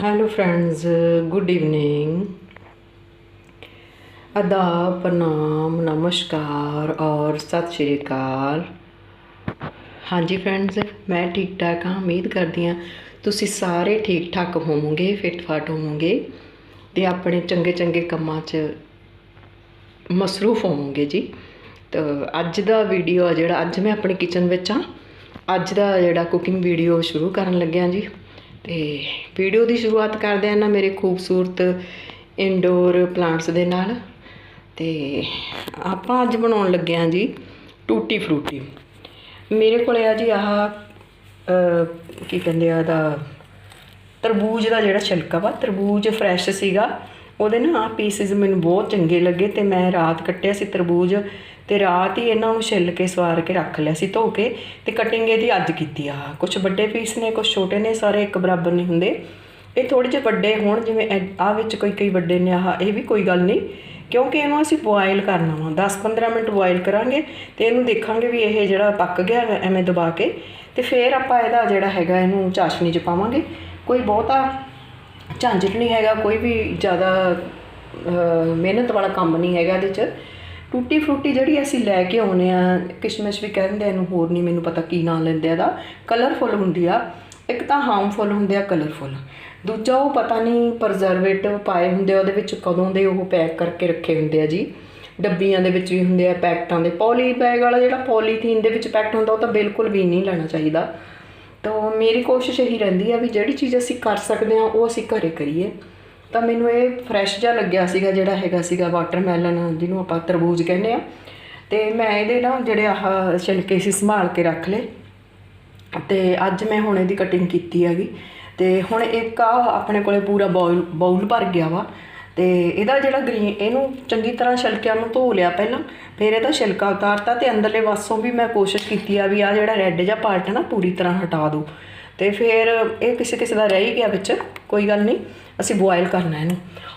Hello friends good evening ਅਦਾਬ ਪ੍ਰਣਾਮ ਨਮਸਕਾਰ ਔਰ ਸਤਿ ਸ਼੍ਰੀ ਅਕਾਲ ਹਾਂਜੀ ਫਰੈਂਡਸ ਮੈਂ ਠੀਕ ਠਾਕ ਹਾਂ ਉਮੀਦ ਕਰਦੀ ਹਾਂ ਤੁਸੀਂ ਸਾਰੇ ਠੀਕ ਠਾਕ ਹੋਵੋਗੇ ਫਿੱਟ ਫਾਟ ਹੋਵੋਗੇ ਤੇ ਆਪਣੇ ਚੰਗੇ ਚੰਗੇ ਕੰਮਾਂ 'ਚ ਮਸਰੂਫ ਹੋਵੋਗੇ ਜੀ ਤਾਂ ਅੱਜ ਦਾ ਵੀਡੀਓ ਆ ਜਿਹੜਾ ਅੱਜ ਮੈਂ ਆਪਣੀ ਕਿਚਨ ਵਿੱਚ ਆ ਅੱਜ ਦਾ ਜਿਹੜਾ ਕੁਕਿੰਗ ਵੀਡੀਓ ਸ਼ੁਰੂ ਕਰਨ ਲੱਗਿਆ ਜੀ ਤੇ ਵੀਡੀਓ ਦੀ ਸ਼ੁਰੂਆਤ ਕਰਦੇ ਹਾਂ ਨਾ ਮੇਰੇ ਖੂਬਸੂਰਤ ਇਨਡੋਰ ਪਲਾਂਟਸ ਦੇ ਨਾਲ। ਤੇ ਆਪਾਂ ਅੱਜ ਬਣਾਉਣ ਲੱਗੇ ਹਾਂ ਜੀ ਟੂਟੀ ਫਰੂਟੀ। ਮੇਰੇ ਕੋਲੇ ਆ ਜੀ ਆਹ ਕੀ ਕਹਿੰਦੇ ਆ ਇਹਦਾ ਤਰਬੂਜ ਦਾ ਜਿਹੜਾ ਛਿਲਕਾ ਵਾ, ਤਰਬੂਜ ਫਰੈਸ਼ ਸੀਗਾ। ਉਹਦੇ ਨਾ ਪੀਸਿਸ ਮੈਨੂੰ ਬਹੁਤ ਚੰਗੇ ਲੱਗੇ ਤੇ ਮੈਂ ਰਾਤ ਕੱਟਿਆ ਸੀ ਤਰਬੂਜ। ਤੇ ਰਾਤ ਹੀ ਇਹਨਾਂ ਨੂੰ ਛਿੱਲ ਕੇ ਸਵਾਰ ਕੇ ਰੱਖ ਲਿਆ ਸੀ, ਧੋ ਕੇ ਤੇ ਕਟਿੰਗ ਇਹਦੀ ਅੱਜ ਕੀਤੀ ਆ। ਕੁਝ ਵੱਡੇ ਪੀਸ ਨੇ ਕੁਝ ਛੋਟੇ ਨੇ, ਸਾਰੇ ਇੱਕ ਬਰਾਬਰ ਨਹੀਂ ਹੁੰਦੇ। ਇਹ ਥੋੜੇ ਜਿਹੇ ਵੱਡੇ ਹੋਣ, ਜਿਵੇਂ ਆ ਵਿੱਚ ਕੋਈ, ਕਈ ਵੱਡੇ ਨੇ, ਆਹ ਇਹ ਵੀ ਕੋਈ ਗੱਲ ਨਹੀਂ। ਕਿਉਂਕਿ ਇਹਨੂੰ ਅਸੀਂ ਬੋਇਲ ਕਰਨਾ ਵਾ। 10-15 ਮਿੰਟ ਬੋਇਲ ਕਰਾਂਗੇ ਤੇ ਇਹਨੂੰ ਦੇਖਾਂਗੇ ਵੀ ਇਹ ਜਿਹੜਾ ਪੱਕ ਗਿਆ, ਐਵੇਂ ਦਬਾ ਕੇ। ਤੇ ਫਿਰ ਆਪਾਂ ਇਹਦਾ ਜਿਹੜਾ ਹੈਗਾ, ਇਹਨੂੰ ਚਾਸ਼ਨੀ 'ਚ ਪਾਵਾਂਗੇ। ਕੋਈ ਬਹੁਤਾ ਝੰਜਟ ਨਹੀਂ ਹੈਗਾ, ਕੋਈ ਵੀ ਜ਼ਿਆਦਾ ਮਿਹਨਤ ਵਾਲਾ ਕੰਮ ਨਹੀਂ ਹੈਗਾ ਇਹਦੇ 'ਚ। ਟੂਟੀ ਫਰੂਟੀ ਜਿਹੜੀ ਅਸੀਂ ਲੈ ਕੇ ਆਉਨੇ ਆ, ਕਿਸ਼ਮਿਸ਼ ਵੀ ਕਹਿੰਦੇ ਆ, ਇਹਨੂੰ ਹੋਰ ਨਹੀਂ ਮੈਨੂੰ ਪਤਾ ਕੀ ਨਾਂ ਲੈਂਦੇ ਆ ਇਹਦਾ ਕਲਰਫੁਲ ਹੁੰਦੀ ਆ। ਇੱਕ ਤਾਂ ਹਾਰਮਫੁਲ ਹੁੰਦੇ ਆ ਕਲਰਫੁਲ ਦੂਜਾ ਉਹ ਪਤਾ ਨਹੀਂ ਪ੍ਰਜ਼ਰਵੇਟਿਵ ਪਾਏ ਹੁੰਦੇ ਆ, ਉਹਦੇ ਵਿੱਚ ਕਦੋਂ ਦੇ ਉਹ ਪੈਕ ਕਰਕੇ ਰੱਖੇ ਹੁੰਦੇ ਆ ਜੀ। ਡੱਬੀਆਂ ਦੇ ਵਿੱਚ ਵੀ ਹੁੰਦੇ ਆ ਪੈਕਟਾਂ ਦੇ। ਪੋਲੀ ਬੈਗ ਵਾਲਾ ਜਿਹੜਾ ਪੋਲੀਥੀਨ ਦੇ ਵਿੱਚ ਪੈਕਟ ਹੁੰਦਾ, ਉਹ ਤਾਂ ਬਿਲਕੁਲ ਵੀ ਨਹੀਂ ਲੈਣਾ ਚਾਹੀਦਾ। ਤਾਂ ਮੇਰੀ ਕੋਸ਼ਿਸ਼ ਇਹੀ ਰਹਿੰਦੀ ਆ ਵੀ ਜਿਹੜੀ ਚੀਜ਼ ਅਸੀਂ ਕਰ ਸਕਦੇ ਆ, ਉਹ ਅਸੀਂ ਘਰੇ ਕਰੀਏ। ਤਾਂ ਮੈਨੂੰ ਇਹ ਫਰੈਸ਼ ਜਿਹਾ ਲੱਗਿਆ ਸੀਗਾ ਜਿਹੜਾ ਹੈਗਾ ਸੀਗਾ ਵਾਟਰਮੈਲਨ ਜਿਹਨੂੰ ਆਪਾਂ ਤਰਬੂਜ ਕਹਿੰਦੇ ਆ। ਤੇ ਮੈਂ ਇਹਦੇ ਨਾ ਜਿਹੜੇ ਆਹ ਛਿਲਕੇ ਸੀ ਸੰਭਾਲ ਕੇ ਰੱਖ ਲਏ। ਤੇ ਅੱਜ ਮੈਂ ਹੁਣ ਇਹਦੀ ਕਟਿੰਗ ਕੀਤੀ ਹੈਗੀ। ਤੇ ਹੁਣ ਇੱਕ ਆ ਆਪਣੇ ਕੋਲੇ ਪੂਰਾ ਬਾਉਲ ਬਾਉਲ ਭਰ ਗਿਆ ਵਾ। ਤੇ ਇਹਦਾ ਜਿਹੜਾ ਗ੍ਰੀਨ ਇਹਨੂੰ ਚੰਗੀ ਤਰ੍ਹਾਂ ਛਿਲਕਿਆਂ ਨੂੰ ਧੋ ਲਿਆ ਪਹਿਲਾਂ। ਫਿਰ ਇਹਦਾ ਛਿਲਕਾ ਉਤਾਰਤਾ ਤੇ ਅੰਦਰਲੇ ਪਾਸੋਂ ਵੀ ਮੈਂ ਕੋਸ਼ਿਸ਼ ਕੀਤੀ ਆ ਵੀ ਆ ਜਿਹੜਾ ਰੈੱਡ ਜਿਹਾ ਪਾਰਟ ਹੈ ਨਾ, ਪੂਰੀ ਤਰ੍ਹਾਂ ਹਟਾ ਦਿਓ ਤੇ ਫਿਰ ਇਹ ਕਿਸੇ ਕਿਸੇ ਦਾ ਰਹਿ ਹੀ ਗਿਆ ਵਿੱਚ, ਕੋਈ ਗੱਲ ਨਹੀਂ, ਅਸੀਂ ਬੋਇਲ ਕਰਨਾ ਇਹਨੂੰ।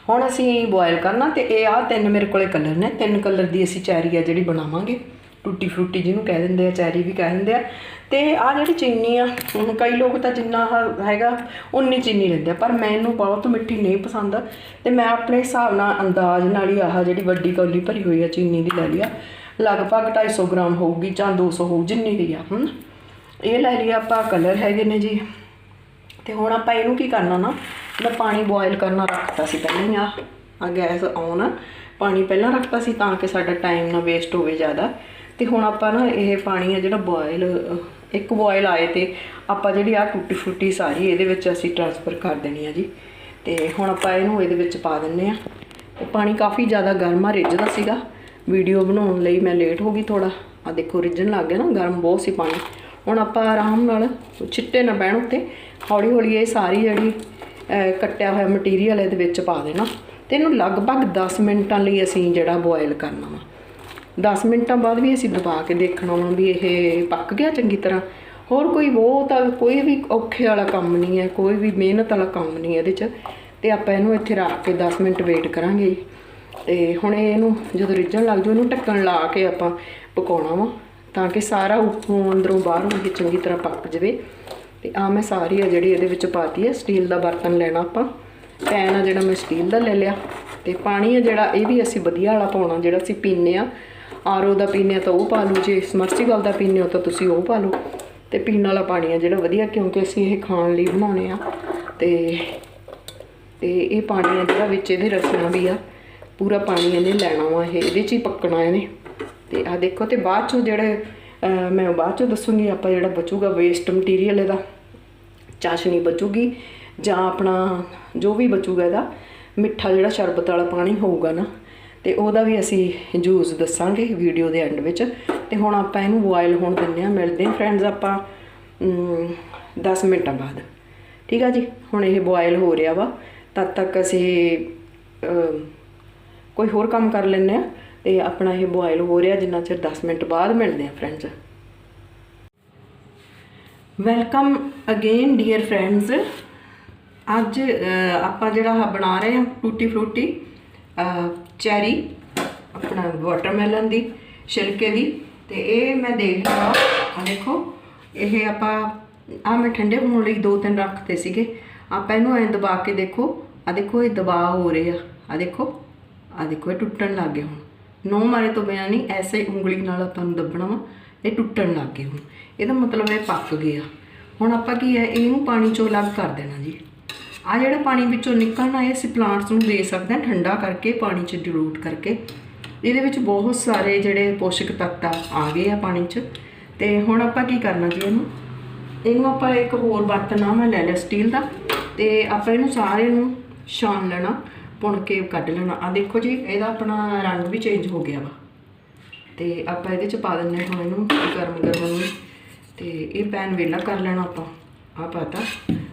ਹੁਣ ਅਸੀਂ ਬੋਇਲ ਕਰਨਾ ਤੇ ਇਹ ਆ ਤਿੰਨ ਮੇਰੇ ਕੋਲੇ ਕਲਰ ਨੇ, ਤਿੰਨ ਕਲਰ ਦੀ ਅਸੀਂ ਚੈਰੀ ਆ ਜਿਹੜੀ ਬਣਾਵਾਂਗੇ। ਟੁੱਟੀ ਫਰੂਟੀ ਜਿਹਨੂੰ ਕਹਿ ਦਿੰਦੇ ਆ, ਚੈਰੀ ਵੀ ਕਹਿ ਦਿੰਦੇ ਆ। ਤੇ ਆ ਜਿਹੜੀ ਚੀਨੀ ਆ, ਹੁਣ ਕਈ ਲੋਕ ਤਾਂ ਜਿੰਨਾ ਹੈਗਾ, ਉਨੀ ਚੀਨੀ ਲੈਂਦੇ ਆ, ਪਰ ਮੈਨੂੰ ਬਹੁਤ ਮਿੱਠੀ ਨਹੀਂ ਪਸੰਦ। ਤੇ ਮੈਂ ਆਪਣੇ ਹਿਸਾਬ ਨਾਲ ਅੰਦਾਜ਼ ਨਾਲ ਹੀ ਆਹ ਜਿਹੜੀ ਵੱਡੀ ਕੌਲੀ ਭਰੀ ਹੋਈ ਆ ਚੀਨੀ ਦੀ ਲੈ ਲਿਆ ਲਗਭਗ 250 ਗ੍ਰਾਮ ਹੋਊਗੀ ਜਾਂ 200 ਹੋਊ, ਜਿੰਨੀ ਦੀ ਆ ਹੁਣ ਇਹ ਲੈ ਲਿਆ ਆਪਾਂ ਕਲਰ ਹੈਗੇ ਨੇ ਜੀ। ਤੇ ਹੁਣ ਆਪਾਂ ਇਹਨੂੰ ਕੀ ਕਰਨਾ ਨਾ, ਮੈਂ ਪਾਣੀ ਬੋਇਲ ਕਰਨਾ ਰੱਖਤਾ ਸੀ ਪਹਿਲਾਂ ਹੀ ਆ। ਆ ਗੈਸ ਆਨ ਆ ਪਾਣੀ ਪਹਿਲਾਂ ਰੱਖਤਾ ਸੀ ਤਾਂ ਕਿ ਸਾਡਾ ਟਾਈਮ ਨਾ ਵੇਸਟ ਹੋਵੇ ਜ਼ਿਆਦਾ। ਤੇ ਹੁਣ ਆਪਾਂ ਨਾ ਇਹ ਪਾਣੀ ਆ ਜਿਹੜਾ ਬੋਇਲ ਇੱਕ ਬੋਇਲ ਆਏ ਤੇ ਆਪਾਂ ਜਿਹੜੀ ਆ ਟੁੱਟੀ ਫੁੱਟੀ ਸਾਰੀ ਇਹਦੇ ਵਿੱਚ ਅਸੀਂ ਟ੍ਰਾਂਸਫਰ ਕਰ ਦੇਣੀ ਆ ਜੀ। ਤੇ ਹੁਣ ਆਪਾਂ ਇਹਨੂੰ ਇਹਦੇ ਵਿੱਚ ਪਾ ਦਿੰਨੇ ਆ। ਤੇ ਪਾਣੀ ਕਾਫੀ ਜ਼ਿਆਦਾ ਗਰਮ ਆ, ਰਿੱਝਦਾ ਸੀਗਾ। ਵੀਡੀਓ ਬਣਾਉਣ ਲਈ ਮੈਂ ਲੇਟ ਹੋ ਗਈ ਥੋੜਾ ਆ ਦੇਖੋ, ਰਿੱਝਣ ਲੱਗ ਗਿਆ ਨਾ, ਗਰਮ ਬਹੁਤ ਸੀ ਪਾਣੀ। ਹੁਣ ਆਪਾਂ ਆਰਾਮ ਨਾਲ ਛਿੱਟੇ ਨਾ ਬਹਿਣ ਉੱਤੇ, ਹੌਲੀ ਹੌਲੀ ਇਹ ਸਾਰੀ ਜਿਹੜੀ ਕੱਟਿਆ ਹੋਇਆ ਮਟੀਰੀਅਲ ਇਹਦੇ ਵਿੱਚ ਪਾ ਦੇਣਾ। ਤੇ ਇਹਨੂੰ ਲਗਭਗ 10 ਮਿੰਟਾਂ ਲਈ ਅਸੀਂ ਜਿਹੜਾ ਬੋਇਲ ਕਰਨਾ ਵਾ। 10 ਮਿੰਟਾਂ ਬਾਅਦ ਵੀ ਅਸੀਂ ਦਬਾ ਕੇ ਦੇਖਣਾ ਵਾ ਵੀ ਇਹ ਪੱਕ ਗਿਆ ਚੰਗੀ ਤਰ੍ਹਾਂ। ਹੋਰ ਕੋਈ ਬਹੁਤ ਕੋਈ ਵੀ ਔਖੇ ਵਾਲਾ ਕੰਮ ਨਹੀਂ ਹੈ, ਕੋਈ ਵੀ ਮਿਹਨਤ ਵਾਲਾ ਕੰਮ ਨਹੀਂ ਇਹਦੇ 'ਚ। ਤੇ ਆਪਾਂ ਇਹਨੂੰ ਇੱਥੇ ਰੱਖ ਕੇ 10 ਮਿੰਟ ਵੇਟ ਕਰਾਂਗੇ। ਜੀ। ਤੇ ਹੁਣ ਇਹਨੂੰ ਜਦੋਂ ਰਿੱਝਣ ਲੱਗ ਜਾਊ, ਇਹਨੂੰ ਢੱਕਣ ਲਾ ਕੇ ਆਪਾਂ ਪਕਾਉਣਾ ਵਾ। ਤਾਂ ਕਿ ਸਾਰਾ ਉੱਪਰੋਂ ਅੰਦਰੋਂ ਬਾਹਰੋਂ ਇਹ ਚੰਗੀ ਤਰ੍ਹਾਂ ਪੱਕ ਜਵੇ। ਤੇ ਆ ਮੈਂ ਸਾਰੀ ਆ ਜਿਹੜੀ ਇਹਦੇ ਵਿੱਚ ਪਾਤੀ ਹੈ ਸਟੀਲ ਦਾ ਬਰਤਨ ਲੈਣਾ ਆਪਾਂ। ਪੈਨ ਆ ਜਿਹੜਾ ਮੈਂ ਸਟੀਲ ਦਾ ਲੈ ਲਿਆ। ਤੇ ਪਾਣੀ ਆ ਜਿਹੜਾ, ਇਹ ਵੀ ਅਸੀਂ ਵਧੀਆ ਵਾਲਾ ਪਾਉਣਾ, ਜਿਹੜਾ ਅਸੀਂ ਪੀਨੇ ਆ। ਆਰਓ ਦਾ ਪੀਨੇ ਆ ਤਾਂ ਉਹ ਪਾ ਲਓ, ਜੇ ਸਮਰਸੀਬਲ ਦਾ ਪੀਨੇ ਹੋ ਤਾਂ ਤੁਸੀਂ ਉਹ ਪਾ ਲਓ। ਤੇ ਪੀਣ ਵਾਲਾ ਪਾਣੀ ਆ ਜਿਹੜਾ ਵਧੀਆ, ਕਿਉਂਕਿ ਅਸੀਂ ਇਹ ਖਾਣ ਲਈ ਬਣਾਉਣੇ ਆ। ਤੇ ਤੇ ਇਹ ਪਾਣੀ ਆ ਜਿਹੜਾ ਵਿੱਚ ਇਹਦੇ ਰਸਣਾ ਵੀ ਆ। ਪੂਰਾ ਪਾਣੀ ਇਹਨੇ ਲੈਣਾ ਵਾ, ਇਹ ਇਹਦੇ 'ਚ ਹੀ ਪੱਕਣਾ ਇਹਨੇ। ਤੇ ਆ ਦੇਖੋ ਤੇ ਬਾਅਦ ਚੋਂ ਜਿਹੜੇ ਅਹ, ਮੈਂ ਬਾਅਦ ਚੋਂ ਦੱਸੂਗੀ ਆਪਾਂ ਜਿਹੜਾ ਬਚੂਗਾ ਵੇਸਟ ਮਟੀਰੀਅਲ ਇਹਦਾ ਚਾਸ਼ਨੀ ਬਚੂਗੀ ਜਾਂ ਆਪਣਾ ਜੋ ਵੀ ਬਚੂਗਾ ਇਹਦਾ ਮਿੱਠਾ ਜਿਹੜਾ ਸ਼ਰਬਤ ਵਾਲਾ ਪਾਣੀ ਹੋਊਗਾ ਨਾ ਤੇ ਉਹਦਾ ਵੀ ਅਸੀਂ ਜੂਸ ਦੱਸਾਂਗੇ ਵੀਡੀਓ ਦੇ ਐਂਡ ਵਿੱਚ ਤੇ ਹੁਣ ਆਪਾਂ ਇਹਨੂੰ ਬੋਇਲ ਹੋਣ ਦਿੰਦੇ ਆ ਮਿਲਦੇ ਹਾਂ ਫਰੈਂਡਸ ਆਪਾਂ 10 ਮਿੰਟਾਂ ਬਾਅਦ ਠੀਕ ਆ ਜੀ? ਹੁਣ ਇਹ ਬੋਇਲ ਹੋ ਰਿਹਾ ਵਾ ਤਦ ਤੱਕ ਅਸੀਂ ਕੋਈ ਹੋਰ ਕੰਮ ਕਰ ਲੈਂਦੇ ਆ ਤੇ ਆਪਣਾ ਇਹ ਬੋਇਲ ਹੋ ਰਿਹਾ ਜਿੰਨਾ ਚਿਰ 10 ਮਿੰਟ ਬਾਅਦ ਮਿਲਦੇ ਆ friends welcome again dear friends ਅੱਜ ਆਪਾਂ ਜਿਹੜਾ ਬਣਾ ਰਹੇ ਹਾਂ ਟੂਟੀ ਫਰੂਟੀ ਚੈਰੀ ਆਪਣਾ ਵਾਟਰਮੈਲਨ ਦੀ, ਛਿਲਕੇ ਦੀ। ਤੇ ਇਹ ਮੈਂ ਦੇਖ ਲਿਆ ਆ ਦੇਖੋ, ਇਹ ਆਪਾਂ ਆ ਮੈਂ ਠੰਡੇ ਹੋਣ ਲਈ ਦੋ ਤਿੰਨ ਰੱਖਤੇ ਸੀਗੇ। ਆਪਾਂ ਇਹਨੂੰ ਐਂ ਦਬਾ ਕੇ ਦੇਖੋ ਆ ਦੇਖੋ, ਇਹ ਦਬਾ ਹੋ ਰਿਹਾ। ਆ ਦੇਖੋ ਆ ਦੇਖੋ, ਇਹ ਟੁੱਟਣ ਲੱਗ ਗਿਆ ਹੁਣ। ਨੌ ਮਾਰੇ ਤੋਂ ਬਿਨਾਂ ਨਹੀਂ, ਐਸੇ ਉਂਗਲੀ ਨਾਲ ਆਪਾਂ ਨੂੰ ਦੱਬਣਾ ਵਾ, ਇਹ ਟੁੱਟਣ ਲੱਗ ਗਏ ਹੁਣ। ਇਹਦਾ ਮਤਲਬ ਇਹ ਪੱਕ ਗਿਆ। ਹੁਣ ਆਪਾਂ ਕੀ ਹੈ, ਇਹਨੂੰ ਪਾਣੀ ਚੋਂ ਅਲੱਗ ਕਰ ਦੇਣਾ ਜੀ। ਆ ਜਿਹੜਾ ਪਾਣੀ ਵਿੱਚੋਂ ਨਿਕਲਣਾ ਹੈ ਅਸੀਂ ਪਲਾਂਟਸ ਨੂੰ ਦੇ ਸਕਦੇ ਹਾਂ ਠੰਡਾ ਕਰਕੇ, ਪਾਣੀ 'ਚ ਡਿਲੂਟ ਕਰਕੇ। ਇਹਦੇ ਵਿੱਚ ਬਹੁਤ ਸਾਰੇ ਜਿਹੜੇ ਪੋਸ਼ਕ ਤੱਤ ਆ ਆ ਗਏ ਆ ਪਾਣੀ 'ਚ। ਤੇ ਹੁਣ ਆਪਾਂ ਕੀ ਕਰਨਾ ਜੀ ਇਹਨੂੰ? ਇਹਨੂੰ ਆਪਾਂ ਇੱਕ ਹੋਰ ਬਰਤਨ ਆ ਮੈਂ ਲੈ ਲਿਆ ਸਟੀਲ ਦਾ। ਤੇ ਆਪਾਂ ਇਹਨੂੰ ਸਾਰੇ ਨੂੰ ਛਾਣ ਲੈਣਾ। ਪੁਣ ਕੇ ਕੱਢ ਲੈਣਾ। ਆ ਦੇਖੋ ਜੀ, ਇਹਦਾ ਆਪਣਾ ਰੰਗ ਵੀ ਚੇਂਜ ਹੋ ਗਿਆ ਵਾ। ਤੇ ਆਪਾਂ ਇਹਦੇ ਚ ਪਾ ਦਿੰਨੇ ਹੁਣ ਇਹਨੂੰ ਗਰਮ ਗਰਮ ਨੂੰ। ਤੇ ਇਹ ਪੈਨ ਵੇਲਾ ਕਰ ਲੈਣਾ ਆਪਾਂ। ਆ ਪਾਤਾ।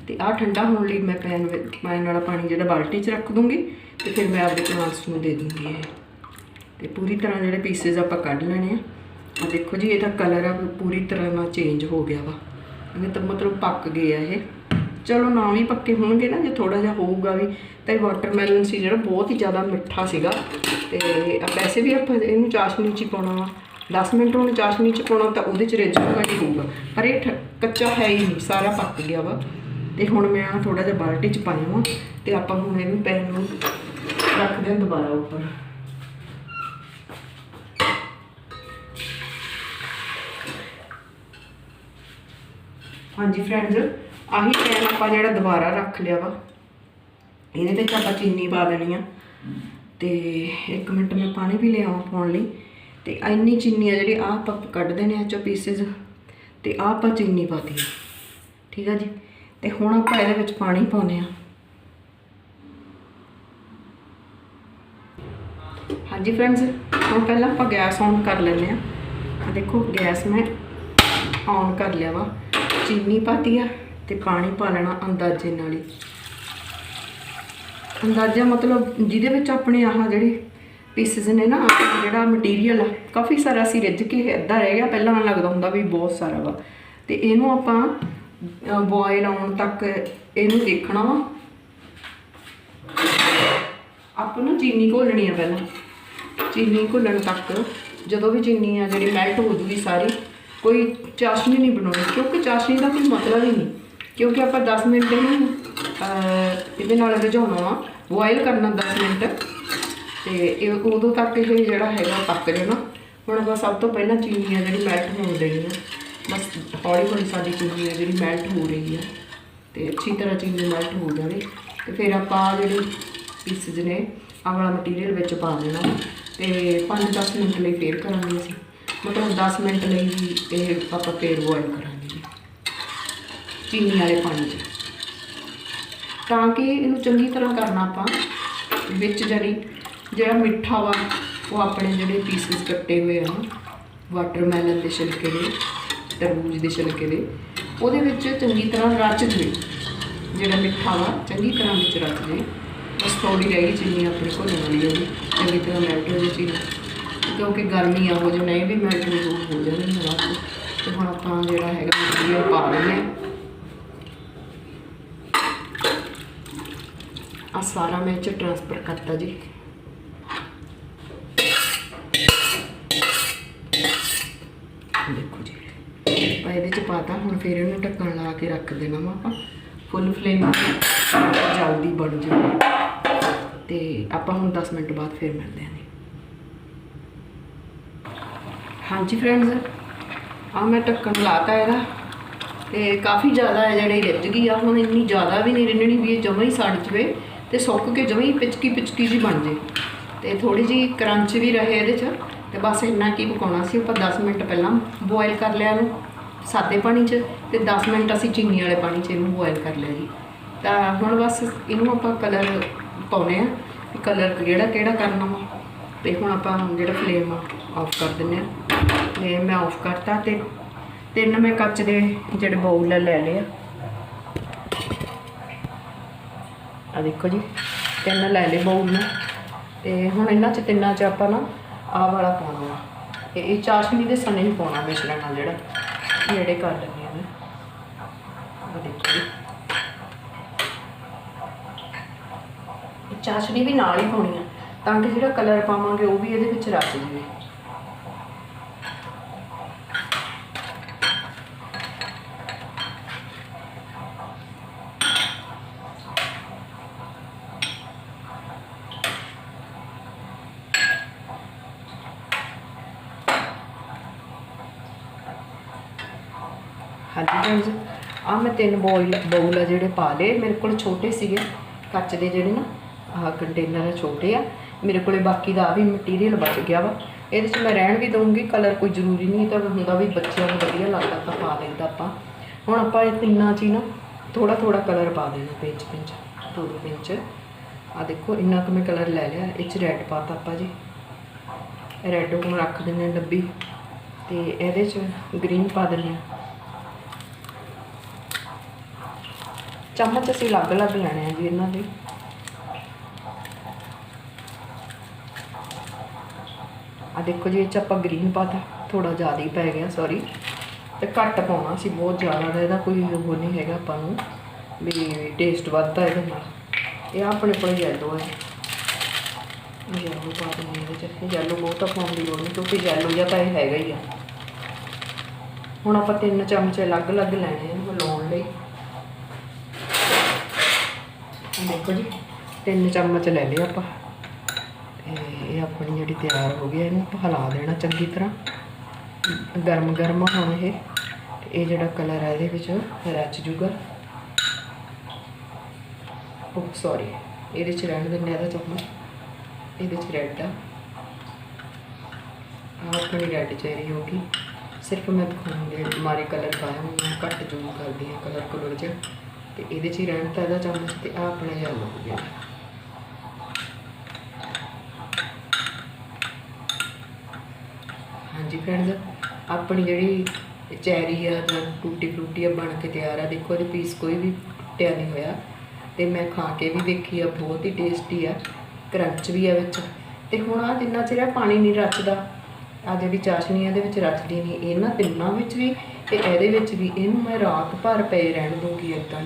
ਤੇ ਆ ਠੰਡਾ ਹੋਣ ਲਈ ਮੈਂ ਪੈਨ ਪੈਨ ਵਾਲਾ ਪਾਣੀ ਜਿਹੜਾ ਬਾਲਟੀ 'ਚ ਰੱਖ ਦੂੰਗੀ ਤੇ ਫਿਰ ਮੈਂ ਆਪਦੇ ਪਲਾਂਟਸ ਨੂੰ ਦੇ ਦੂੰਗੀ ਇਹ। ਤੇ ਪੂਰੀ ਤਰ੍ਹਾਂ ਜਿਹੜੇ ਪੀਸਸ ਆਪਾਂ ਕੱਢ ਲੈਣੇ ਆ। ਆ ਦੇਖੋ ਜੀ, ਇਹਦਾ ਕਲਰ ਆ ਪੂਰੀ ਤਰ੍ਹਾਂ ਨਾਲ ਚੇਂਜ ਹੋ ਗਿਆ ਵਾ। ਇਹ ਤਾਂ ਮਤਲਬ ਪੱਕ ਗਏ ਆ ਇਹ। ਚਲੋ ਨਾ ਵੀ ਪੱਕੇ ਹੋਣਗੇ ਨਾ, ਜੇ ਥੋੜਾ ਜਿਹਾ ਹੋਊਗਾ ਵੀ, ਤਾਂ ਇਹ ਵਾਟਰਮੈਲਨ ਸੀ ਜਿਹੜਾ ਬਹੁਤ ਹੀ ਜ਼ਿਆਦਾ ਮਿੱਠਾ ਸੀਗਾ। ਤੇ ਵੈਸੇ ਵੀ ਆਪਾਂ ਇਹਨੂੰ ਚਾਸ਼ਨੀ 'ਚ ਹੀ ਪਾਉਣਾ ਵਾ। 10 ਮਿੰਟ ਉਹਨੂੰ ਚਾਸ਼ਨੀ 'ਚ ਪਾਉਣਾ ਤਾਂ ਉਹਦੇ 'ਚ ਰਿੱਝੂਗਾ ਹੀ ਹੋਊਗਾ। ਪਰ ਇਹ ਕੱਚਾ ਹੈ ਹੀ ਨਹੀਂ, ਸਾਰਾ ਪੱਕ ਗਿਆ ਵਾ। ਤੇ ਹੁਣ ਮੈਂ ਆ ਥੋੜਾ ਜਿਹਾ ਬਾਲਟੀ 'ਚ ਪਾਇਆ ਵਾ ਤੇ ਆਪਾਂ ਹੁਣ ਇਹਨੂੰ ਪੈਨ ਨੂੰ ਰੱਖਦੇ ਹਾਂ ਦੁਬਾਰਾ ਉੱਪਰ। ਹਾਂਜੀ ਫਰੈਂਡਸ ਆਹੀ ਪੈਨ ਆਪਾਂ ਜਿਹੜਾ ਦੁਬਾਰਾ ਰੱਖ ਲਿਆ ਵਾ, ਇਹਦੇ ਵਿੱਚ ਆਪਾਂ ਚੀਨੀ ਪਾ ਦੇਣੀ ਆ। ਤੇ 1 ਮਿੰਟ ਮੈਂ ਪਾਣੀ ਵੀ ਲਿਆਵਾਂ ਪਾਉਣ ਲਈ। ਤੇ ਇੰਨੀ ਚੀਨੀ ਆ ਜਿਹੜੀ ਆਹ ਆਪਾਂ ਕੱਢ ਦੇਣੇ ਆ ਚੋ ਪੀਸਸ ਤੇ ਆਹ ਆਪਾਂ ਚੀਨੀ ਪਾਤੀ ਠੀਕ ਆ ਜੀ? ਤੇ ਹੁਣ ਆਪਾਂ ਇਹਦੇ ਵਿੱਚ ਪਾਣੀ ਪਾਉਨੇ ਆ। ਹਾਂਜੀ ਫਰੈਂਡਸ ਹੁਣ ਪਹਿਲਾਂ ਆਪਾਂ ਗੈਸ ਔਨ ਕਰ ਲੈਂਦੇ ਆ। ਆ ਦੇਖੋ, ਗੈਸ ਮੈਂ ਔਨ ਕਰ ਲਿਆ ਵਾ। ਚੀਨੀ ਪਾਤੀ ਆ। ਤੇ ਪਾਣੀ ਪਾ ਲੈਣਾ ਅੰਦਾਜ਼ੇ ਨਾਲ ਹੀ। ਅੰਦਾਜ਼ਾ ਮਤਲਬ ਜਿਹਦੇ ਵਿੱਚ ਆਪਣੇ ਆਹ ਜਿਹੜੇ ਪੀਸਿਸ ਨੇ ਨਾ, ਜਿਹੜਾ ਮਟੀਰੀਅਲ ਆ, ਕਾਫੀ ਸਾਰਾ ਸੀ ਰਿੱਝ ਕੇ ਅੱਧਾ ਰਹਿ ਗਿਆ। ਪਹਿਲਾਂ ਮੈਨੂੰ ਲੱਗਦਾ ਹੁੰਦਾ ਵੀ ਬਹੁਤ ਸਾਰਾ ਵਾ। ਤੇ ਇਹਨੂੰ ਆਪਾਂ ਬੋਇਲ ਆਉਣ ਤੱਕ ਇਹਨੂੰ ਦੇਖਣਾ ਵਾ। ਆਪਾਂ ਨੂੰ ਚੀਨੀ ਘੋਲਣੀ ਆ ਪਹਿਲਾਂ। ਚੀਨੀ ਘੁਲਣ ਤੱਕ, ਜਦੋਂ ਵੀ ਚੀਨੀ ਆ ਜਿਹੜੀ ਮੈਲਟ ਹੋ ਜੂਗੀ ਸਾਰੀ, ਕੋਈ ਚਾਸ਼ਨੀ ਨਹੀਂ ਬਣਾਉਣੀ, ਕਿਉਂਕਿ ਚਾਸ਼ਨੀ ਦਾ ਕੋਈ ਮਤਲਬ ਹੀ ਨਹੀਂ। ਕਿਉਂਕਿ ਆਪਾਂ 10 ਮਿੰਟ ਇਹਨੂੰ ਇਹਦੇ ਨਾਲ ਰਝਾਉਣਾ ਵਾ। ਬੋਇਲ ਕਰਨਾ 10 ਮਿੰਟ। ਤੇ ਇਹ ਉਦੋਂ ਤੱਕ ਇਹ ਜਿਹੜਾ ਹੈਗਾ ਪੱਕ ਜਾਣਾ। ਹੁਣ ਆਪਾਂ ਸਭ ਤੋਂ ਪਹਿਲਾਂ ਚੀਨੀ ਆ ਜਿਹੜੀ ਮੈਲਟ ਹੋਣ ਦੇਣੀ ਆ ਬਸ ਹੌਲੀ ਹੌਲੀ ਸਾਡੀ ਚੀਨੀ ਆ ਜਿਹੜੀ ਮੈਲਟ ਹੋ ਰਹੀ ਆ। ਤੇ ਅੱਛੀ ਤਰ੍ਹਾਂ ਚੀਨੀ ਮੈਲਟ ਹੋ ਜਾਵੇ ਤੇ ਫਿਰ ਆਪਾਂ ਆਹ ਜਿਹੜੇ ਪੀਸਸ ਨੇ, ਆਹ ਵਾਲਾ ਮਟੀਰੀਅਲ ਵਿੱਚ ਪਾ ਦੇਣਾ। ਤੇ 5-10 ਮਿੰਟ ਲਈ ਫੇਰ ਕਰਾਂਗੇ ਅਸੀਂ। ਮਤਲਬ 10 ਮਿੰਟ ਲਈ ਹੀ ਇਹ ਆਪਾਂ ਫੇਰ ਬੋਇਲ ਕਰਾਂਗੇ। ਚੀਨੀ ਵਾਲੇ ਪਾਣੀ 'ਚ। ਤਾਂ ਕਿ ਇਹਨੂੰ ਚੰਗੀ ਤਰ੍ਹਾਂ ਕਰਨਾ ਆਪਾਂ। ਵਿੱਚ ਜਾਨੀ ਜਿਹੜਾ ਮਿੱਠਾ ਵਾ, ਉਹ ਆਪਣੇ ਜਿਹੜੇ ਪੀਸਸ ਕੱਟੇ ਹੋਏ ਆ ਵਾਟਰਮੈਲਨ ਦੇ ਛਿਲਕੇ ਦੇ, ਤਰਬੂਜ ਦੇ ਛਿਲਕੇ ਦੇ, ਉਹਦੇ ਵਿੱਚ ਚੰਗੀ ਤਰ੍ਹਾਂ ਰਚ ਜਵੇ ਜਿਹੜਾ ਮਿੱਠਾ ਵਾ, ਚੰਗੀ ਤਰ੍ਹਾਂ ਵਿੱਚ ਰਚ ਜੇ। ਬਸ ਥੋੜੀ ਰਹਿ ਗਈ ਚੀਨੀ ਆਪਣੀ ਕੋਲ ਵਾਲੀ ਉਹਦੀ ਚੰਗੀ ਤਰ੍ਹਾਂ ਮੈਲਟ ਹੋ ਜੇ ਚੀਨੀ। ਕਿਉਂਕਿ ਗਰਮੀ ਆ, ਹੋ ਜਾਣਾ ਇਹ ਵੀ ਮੈਲਟ ਹੋ ਹੋ ਜਾਣੀ ਹੈ ਬਾਅਦ ਤੇ ਹੁਣ ਆਪਾਂ ਜਿਹੜਾ ਹੈਗਾ ਮਟੀਰੀਅਲ ਪਾ ਲੈਂਦੇ ਹਾਂ ਆ ਸਾਰਾ ਮੈਂ 'ਚ ਟ੍ਰਾਂਸਫਰ ਕਰਤਾ ਜੀ। ਦੇਖੋ ਜੀ, ਆਪਾਂ ਇਹਦੇ ਚ ਪਾਤਾ, ਹੁਣ ਫਿਰ ਇਹਨੂੰ ਢੱਕਣ ਲਾ ਕੇ ਰੱਖ ਦੇਣਾ ਵਾ ਆਪਾਂ। ਫੁੱਲ ਫਲੇਮ ਤੇ ਜਲਦੀ ਬਣ ਜਾਵੇ। ਤੇ ਆਪਾਂ ਹੁਣ 10 ਮਿੰਟ ਬਾਅਦ ਫਿਰ ਮਿਲਦੇ ਹਾਂ ਜੀ। ਹਾਂਜੀ ਫਰੈਂਡਸ ਆ ਮੈਂ ਢੱਕਣ ਲਾਤਾ ਇਹਦਾ। ਤੇ ਕਾਫੀ ਜ਼ਿਆਦਾ ਹੈ ਜਿਹੜੀ ਰਿੱਝ ਗਈ ਆ, ਹੁਣ ਇੰਨੀ ਜ਼ਿਆਦਾ ਵੀ ਨਹੀਂ ਰਿੰਨਣੀ ਵੀ ਇਹ ਜਮਾਂ ਹੀ ਸੜ ਜਵੇ। ਤੇ ਸੁੱਕ ਕੇ ਜਮਾਂ ਪਿਚਕੀ ਪਿਚਕੀ ਜੀ ਬਣ ਜੇ। ਤੇ ਥੋੜੀ ਜੀ ਕਰੰਚ ਵੀ ਰਹੇ ਇਹਦੇ 'ਚ, ਤੇ ਬਸ ਇੰਨਾ ਕੀ ਪਕਾਉਣਾ ਸੀ, ਆਪਾਂ 10 ਮਿੰਟ ਪਹਿਲਾਂ ਬੋਇਲ ਕਰ ਲਿਆ ਇਹਨੂੰ ਸਾਦੇ ਪਾਣੀ 'ਚ, ਤੇ 10 ਮਿੰਟ ਅਸੀਂ ਚੀਨੀ ਵਾਲੇ ਪਾਣੀ 'ਚ ਇਹਨੂੰ ਬੋਇਲ ਕਰ ਲਿਆ ਜੀ। ਤਾਂ ਹੁਣ ਬਸ ਇਹਨੂੰ ਆਪਾਂ ਕਲਰ ਪਾਉਨੇ ਆ ਕਲਰ ਕਿਹੜਾ ਕਿਹੜਾ ਕਰਨਾ ਵਾ। ਤੇ ਹੁਣ ਆਪਾਂ ਜਿਹੜਾ ਫਲੇਮ ਆ ਆਫ ਕਰ ਦਿੰਨੇ ਆ। ਤੇ ਮੈਂ ਆਫ ਕਰਤਾ ਤੇ ਤਿੰਨ ਮੈਂ ਕੱਚ ਦੇ ਜਿਹੜੇ ਬਾਉਲ ਲੈ ਲਏ ਆ। ਆ ਦੇਖੋ ਜੀ, ਤਿੰਨ ਲੈ ਲਏ ਬਾਉਲ ਨੇ। ਤੇ ਹੁਣ ਇਹਨਾਂ ਚ ਤਿੰਨਾਂ ਚ ਆਪਾਂ ਨਾ ਆਹ ਵਾਲਾ ਪਾਉਣਾ ਤੇ ਇਹ ਚਾਸ਼ਨੀ ਦੇ ਸਣੇ ਹੀ ਪਾਉਣਾ ਮਿਸ਼ਰਣ ਨਾਲ ਜਿਹੜਾ ਜਿਹੜੇ ਕਰ ਲੈਂਦੇ ਆ ਨਾ ਦੇਖੋ ਜੀ। ਇਹ ਚਾਸ਼ਨੀ ਵੀ ਨਾਲ ਹੀ ਪਾਉਣੀ ਆ, ਤਾਂ ਕਿ ਜਿਹੜਾ ਕਲਰ ਪਾਵਾਂਗੇ ਉਹ ਵੀ ਇਹਦੇ ਵਿੱਚ ਰਚ ਜਾਵੇ ਹਾਂਜੀ ਫਰੈਂਡਸ ਆ ਮੈਂ ਤਿੰਨ ਬੋਇਲ ਬਾਉਲ ਆ ਜਿਹੜੇ ਪਾ ਲਏ। ਮੇਰੇ ਕੋਲ ਛੋਟੇ ਸੀਗੇ, ਕੱਚ ਦੇ ਜਿਹੜੇ ਨਾ, ਆਹ ਕੰਟੇਨਰ ਆ ਛੋਟੇ ਆ। ਮੇਰੇ ਕੋਲੇ ਬਾਕੀ ਦਾ ਆਹ ਵੀ ਮਟੀਰੀਅਲ ਬਚ ਗਿਆ ਵਾ। ਇਹਦੇ 'ਚ ਮੈਂ ਰਹਿਣ ਵੀ ਦਊਂਗੀ ਕਲਰ ਕੋਈ ਜ਼ਰੂਰੀ ਨਹੀਂ ਤਾਂ ਹੁੰਦਾ ਵੀ ਬੱਚਿਆਂ ਨੂੰ ਵਧੀਆ ਲੱਗਦਾ ਤਾਂ ਪਾ ਲੈਂਦਾ ਆਪਾਂ। ਹੁਣ ਆਪਾਂ ਇਹ ਤਿੰਨਾਂ 'ਚ ਹੀ ਨਾ ਥੋੜਾ ਥੋੜਾ ਕਲਰ ਪਾ ਦੇਣਾ ਪਿੰਚ ਪਿੰਚ ਦੋ ਦੋ ਪਿੰਚ ਆ ਦੇਖੋ, ਇੰਨਾ ਕੁ ਮੈਂ ਕਲਰ ਲੈ ਲਿਆ। ਇਹ 'ਚ ਰੈੱਡ ਪਾਤਾ ਆਪਾਂ ਜੀ। ਰੈੱਡ ਨੂੰ ਰੱਖ ਦਿੰਦੇ ਹਾਂ ਡੱਬੀ। ਤੇ ਇਹਦੇ 'ਚ ਗ੍ਰੀਨ ਪਾ ਦਿੰਦੇ ਹਾਂ। ਚਮਚ ਅਸੀਂ ਅਲੱਗ-ਅਲੱਗ ਲੈਣੇ ਆ ਜੀ ਇਹਨਾਂ ਦੇ। ਆ ਦੇਖੋ ਜੀ, ਇਹ 'ਚ ਆਪਾਂ ਗ੍ਰੀਨ ਪਾਤਾ। ਥੋੜਾ ਜ਼ਿਆਦਾ ਹੀ ਪੈ ਗਿਆ ਸੌਰੀ ਤੇ ਘੱਟ ਪਾਉਣਾ ਸੀ, ਬਹੁਤ ਜ਼ਿਆਦਾ ਦਾ ਇਹਦਾ ਕੋਈ ਉਹ ਨਹੀਂ ਹੈਗਾ ਆਪਾਂ ਨੂੰ, ਵੀ ਟੇਸਟ ਵੱਧਦਾ ਇਹਦੇ ਨਾਲ। ਇਹ ਆਪਣੇ ਕੋਲ ਯੈਲੋ ਹੈ। ਯੈਲੋ ਪਾ ਦਿੰਦੇ ਇਹਦੇ 'ਚ। ਯੈਲੋ ਬਹੁਤ ਪਾਉਣ ਦੀ ਲੋੜ ਨਹੀਂ, ਕਿਉਂਕਿ ਯੈਲੋ ਜਾਂ ਤਾਂ ਇਹ ਹੈਗਾ ਹੀ ਆ। ਹੁਣ ਆਪਾਂ ਤਿੰਨ ਚਮਚੇ ਅਲੱਗ-ਅਲੱਗ ਲੈਣੇ ਆ ਮਿਲਾਉਣ ਲਈ। ਦੇਖੋ ਜੀ ਤਿੰਨ ਚਮਚ ਲੈ ਲਏ ਆਪਾਂ। ਤੇ ਇਹ ਆਪਣੀ ਜਿਹੜੀ ਤਿਆਰ ਹੋ ਗਈ ਹੈ, ਇਹਨੂੰ ਆਪਾਂ ਹਿਲਾ ਦੇਣਾ ਚੰਗੀ ਤਰ੍ਹਾਂ। ਗਰਮ ਗਰਮ ਹੋਣ ਇਹ। ਇਹ ਜਿਹੜਾ ਕਲਰ ਹੈ ਇਹਦੇ ਵਿੱਚ ਰਚ ਜੂਗਾ। oh, ਉਹ ਸੌਰੀ ਇਹਦੇ ਚ ਰਹਿਣ ਦਿੰਦੇ ਆ ਇਹਦਾ ਚਮਚ। ਇਹਦੇ ਚ ਰੈੱਡ ਆ। ਆਹ ਆਪਣੀ ਰੈੱਡ ਚੈਰੀ ਹੋ ਗਈ। ਸਿਰਫ ਮੈਂ ਦਿਖਾਉਂਗੀ ਮਾਰੇ ਕਲਰ ਪਾਇਆ ਮੈਂ ਘੱਟ ਜੂਮ ਕਰਦੀ ਹਾਂ ਕਲਰ ਕਲਰ ਚ। ਤੇ ਇਹਦੇ ਚ ਹੀ ਰਹਿਣ ਤਾਂ ਇਹਦਾ ਚਮਚ ਤੇ ਆ ਆਪਣਾ ਯੈਲੋ ਹੋ ਗਿਆ ਹਾਂਜੀ ਫਰੈਂਡਸ ਆਪਣੀ ਜਿਹੜੀ ਚੈਰੀ ਆ ਜਾਂ ਟੂਟੀ ਫਰੂਟੀ ਆ ਬਣ ਕੇ ਤਿਆਰ ਆ, ਦੇਖੋ ਇਹਦੇ ਪੀਸ ਕੋਈ ਵੀ ਟੁੱਟਿਆ ਨਹੀਂ ਹੋਇਆ। ਤੇ ਮੈਂ ਖਾ ਕੇ ਵੀ ਦੇਖੀ ਆ, ਬਹੁਤ ਹੀ ਟੇਸਟੀ ਆ ਕਰੰਚ ਵੀ ਆ ਵਿੱਚ। ਤੇ ਹੁਣ ਆ ਜਿੰਨਾ ਚਿਰ ਪਾਣੀ ਨਹੀਂ ਰਚਦਾ ਆ ਜਿਹੜੀ ਚਾਸ਼ਨੀ ਇਹਦੇ ਵਿੱਚ ਰਚਦੀ ਨਹੀਂ। ਇਹਨਾਂ ਤਿੰਨਾਂ ਵਿੱਚ ਵੀ ਤੇ ਇਹਦੇ ਵਿੱਚ ਵੀ ਇਹਨੂੰ ਮੈਂ ਰਾਤ ਭਰ ਪਏ ਰਹਿਣ ਦੂੰਗੀ ਇਦਾਂ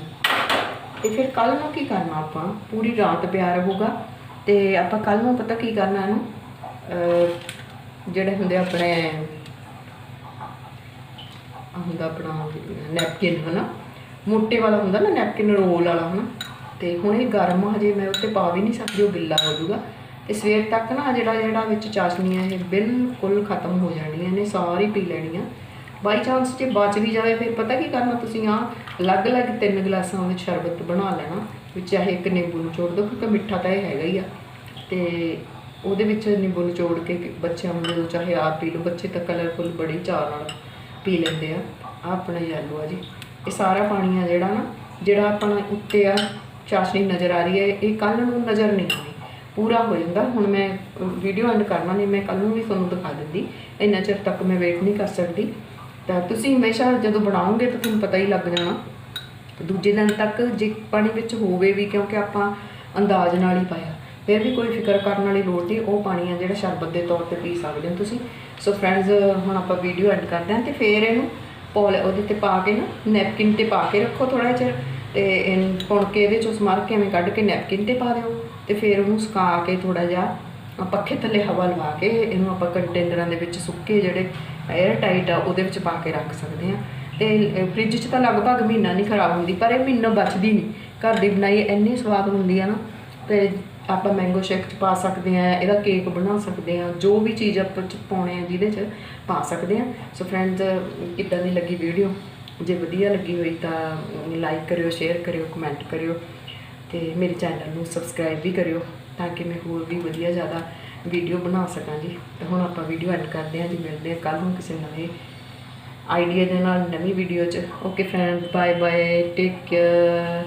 ਤੇ ਫਿਰ ਕੱਲ ਨੂੰ ਕੀ ਕਰਨਾ ਆਪਾਂ? ਪੂਰੀ ਰਾਤ ਪਿਆ ਰਹੂਗਾ ਤੇ ਆਪਾਂ ਕੱਲ ਨੂੰ ਪਤਾ ਕੀ ਕਰਨਾ ਇਹਨੂੰ? ਜਿਹੜੇ ਹੁੰਦੇ ਆਪਣੇ ਹੁੰਦਾ ਆਪਣਾ ਨੈਪਕਿਨ, ਹਨਾ? ਮੋਟੇ ਵਾਲਾ ਹੁੰਦਾ ਨਾ, ਨੈਪਕਿਨ ਰੋਲ ਵਾਲਾ, ਹਨਾ? ਤੇ ਹੁਣ ਇਹ ਗਰਮ ਹਜੇ ਮੈਂ ਉੱਤੇ ਪਾ ਵੀ ਨਹੀਂ ਸਕਦੀ, ਉਹ ਗਿੱਲਾ ਹੋ ਜਾਊਗਾ। ਤੇ ਸਵੇਰ ਤੱਕ ਨਾ ਜਿਹੜਾ ਜਿਹੜਾ ਵਿੱਚ ਚਾਸ਼ਨੀ ਇਹ ਬਿਲਕੁਲ ਖਤਮ ਹੋ ਜਾਣੀ ਹੈ ਸਾਰੀ ਪੀ ਲੈਣੀ ਆ ਬਾਈ ਚਾਂਸ ਜੇ ਬਚ ਵੀ ਜਾਵੇ, ਫਿਰ ਪਤਾ ਕੀ ਕਰਨਾ? ਤੁਸੀਂ ਆ ਅਲੱਗ-ਅਲੱਗ ਤਿੰਨ ਗਲਾਸਾਂ ਵਿੱਚ ਸ਼ਰਬਤ ਬਣਾ ਲੈਣਾ, ਵਿੱਚ ਚਾਹੇ ਇੱਕ ਨਿੰਬੂ ਨਿਚੋੜ ਦਿਓ ਕਿਉਂਕਿ ਮਿੱਠਾ ਤਾਂ ਇਹ ਹੈਗਾ ਹੀ ਆ। ਤੇ ਉਹਦੇ ਵਿੱਚ ਨਿੰਬੂ ਨਿਚੋੜ ਕੇ ਬੱਚਿਆਂ ਨੂੰ ਜਦੋਂ ਚਾਹੇ ਆਪ ਪੀ ਲਓ। ਬੱਚੇ ਤਾਂ ਕਲਰਫੁਲ ਬੜੀ ਚਾਅ ਨਾਲ ਪੀ ਲੈਂਦੇ ਆ। ਆ ਆਪਣਾ ਯੈਲੋ ਆ ਜੀ। ਇਹ ਸਾਰਾ ਪਾਣੀ ਆ ਜਿਹੜਾ ਨਾ, ਜਿਹੜਾ ਆਪਣਾ ਉੱਤੇ ਆ ਚਾਸ਼ਨੀ ਨਜ਼ਰ ਆ ਰਹੀ ਹੈ। ਇਹ ਕੱਲ ਨੂੰ ਨਜ਼ਰ ਨਹੀਂ ਆਉਣੀ। ਪੂਰਾ ਹੋ ਜਾਂਦਾ। ਹੁਣ ਮੈਂ ਵੀਡੀਓ ਐਂਡ ਕਰਨਾ, ਨਹੀਂ ਮੈਂ ਕੱਲ ਨੂੰ ਵੀ ਤੁਹਾਨੂੰ ਦਿਖਾ ਦਿੰਦੀ। ਇੰਨਾ ਚਿਰ ਤੱਕ ਮੈਂ ਵੇਟ ਨਹੀਂ ਕਰ ਸਕਦੀ। ਤਾਂ ਤੁਸੀਂ ਹਮੇਸ਼ਾ ਜਦੋਂ ਬਣਾਓਗੇ ਤਾਂ ਤੁਹਾਨੂੰ ਪਤਾ ਹੀ ਲੱਗ ਜਾਣਾ। ਦੂਜੇ ਦਿਨ ਤੱਕ ਜੇ ਪਾਣੀ ਵਿੱਚ ਹੋਵੇ ਵੀ ਕਿਉਂਕਿ ਆਪਾਂ ਅੰਦਾਜ਼ ਨਾਲ ਹੀ ਪਾਇਆ। ਫਿਰ ਵੀ ਕੋਈ ਫਿਕਰ ਕਰਨ ਵਾਲੀ ਲੋੜ ਨਹੀਂ, ਉਹ ਪਾਣੀ ਆ ਜਿਹੜਾ ਸ਼ਰਬਤ ਦੇ ਤੌਰ ਤੇ ਪੀ ਸਕਦੇ ਹੋ ਤੁਸੀਂ। ਸੋ ਫਰੈਂਡਸ ਹੁਣ ਆਪਾਂ ਵੀਡੀਓ ਐਂਡ ਕਰਦੇ ਹਾਂ ਤੇ ਫਿਰ ਇਹਨੂੰ ਪੋਲ ਉਹਦੇ ਤੇ ਪਾ ਕੇ ਨਾ ਨੈਪਕਿਨ ਤੇ ਪਾ ਕੇ ਰੱਖੋ ਥੋੜਾ ਚਿਰ। ਤੇ ਇਹਨੂੰ ਪੁਣ ਕੇ ਇਹਦੇ ਚੋਂ ਸਮਾਰ ਕੇ ਐਵੇਂ ਕੱਢ ਕੇ ਨੈਪਕਿਨ ਤੇ ਪਾ ਦਿਓ। ਤੇ ਫਿਰ ਉਹਨੂੰ ਸੁਕਾ ਕੇ ਥੋੜਾ ਜਿਹਾ ਪੱਖੇ ਥੱਲੇ ਹਵਾ ਲਵਾ ਕੇ ਇਹਨੂੰ ਆਪਾਂ ਕੰਟੇਨਰਾਂ ਦੇ ਵਿੱਚ ਸੁੱਕੇ ਜਿਹੜੇ 에ਅਰ ਟਾਈਟ ਆ, ਉਹਦੇ ਵਿੱਚ ਪਾ ਕੇ ਰੱਖ ਸਕਦੇ ਆ। ਤੇ ਫ੍ਰਿਜ 'ਚ ਤਾਂ ਲਗਭਗ ਮਹੀਨਾ ਨਹੀਂ ਖਰਾਬ ਹੁੰਦੀ, ਪਰ ਇਹ ਮਹੀਨਾ ਬਚਦੀ ਨਹੀਂ। ਘਰ ਦੀ ਬਣਾਈ ਇੰਨੀ ਸਵਾਦ ਹੁੰਦੀ ਆ ਨਾ, ਤੇ ਆਪਾਂ ਮੈਂਗੋ ਸ਼ੇਕ 'ਚ ਪਾ ਸਕਦੇ ਆ, ਇਹਦਾ ਕੇਕ ਬਣਾ ਸਕਦੇ ਆ, ਜੋ ਵੀ ਚੀਜ਼ ਆਪਾਂ ਚ ਪਾਉਣੇ ਆ ਜਿਹਦੇ 'ਚ ਪਾ ਸਕਦੇ ਆ। ਸੋ ਫਰੈਂਡਸ ਕਿੱਦਾਂ ਦੀ ਲੱਗੀ ਵੀਡੀਓ ਜੇ ਵਧੀਆ ਲੱਗੀ ਹੋਈ ਤਾਂ ਲਾਈਕ ਕਰਿਓ ਸ਼ੇਅਰ ਕਰਿਓ ਕਮੈਂਟ ਕਰਿਓ, ਤੇ ਮੇਰੇ ਚੈਨਲ ਨੂੰ ਸਬਸਕ੍ਰਾਈਬ ਵੀ ਕਰਿਓ, ਤਾਂ ਕਿ ਮੈਂ ਹੋਰ ਵੀ ਵਧੀਆ ਜ਼ਿਆਦਾ ਵੀਡੀਓ ਬਣਾ ਸਕਾਂ ਜੀ। ਤੇ ਹੁਣ ਆਪਾਂ ਵੀਡੀਓ ਐਂਡ ਕਰਦੇ ਹਾਂ ਜੀ, ਮਿਲਦੇ ਹਾਂ ਕੱਲ ਨੂੰ ਕਿਸੇ ਨਵੇਂ ਆਈਡੀਆ ਦੇ ਨਾਲ ਨਵੀਂ ਵੀਡੀਓ 'ਚ। Okay friend bye bye take care